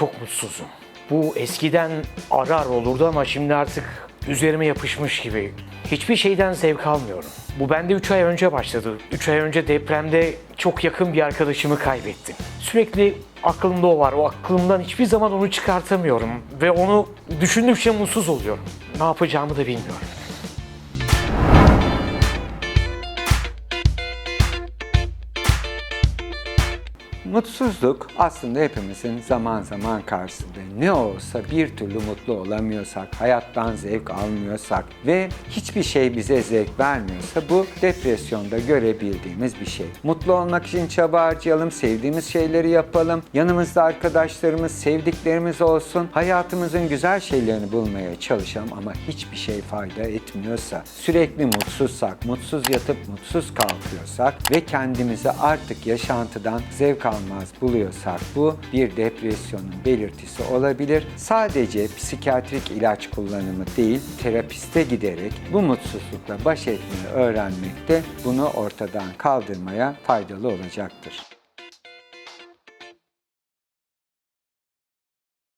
çok mutsuzum. Bu eskiden ara ara olurdu ama şimdi artık üzerime yapışmış gibi. Hiçbir şeyden zevk almıyorum. Bu bende 3 ay önce başladı. 3 ay önce depremde çok yakın bir arkadaşımı kaybettim. Sürekli aklımda o var. O aklımdan hiçbir zaman onu çıkartamıyorum. Ve onu düşündükçe mutsuz oluyorum. Ne yapacağımı da bilmiyorum. Mutsuzluk aslında hepimizin zaman zaman karşısında ne olsa bir türlü mutlu olamıyorsak, hayattan zevk almıyorsak ve hiçbir şey bize zevk vermiyorsa bu depresyonda görebildiğimiz bir şey. Mutlu olmak için çaba harcayalım, sevdiğimiz şeyleri yapalım, yanımızda arkadaşlarımız, sevdiklerimiz olsun, hayatımızın güzel şeylerini bulmaya çalışalım ama hiçbir şey fayda etmiyorsa, sürekli mutsuzsak, mutsuz yatıp mutsuz kalkıyorsak ve kendimizi artık yaşantıdan zevk almaz buluyorsak bu bir depresyonun belirtisi olabilir. Sadece psikiyatrik ilaç kullanımı değil, terapiste giderek bu mutsuzlukla baş etmeyi öğrenmek de bunu ortadan kaldırmaya faydalı olacaktır.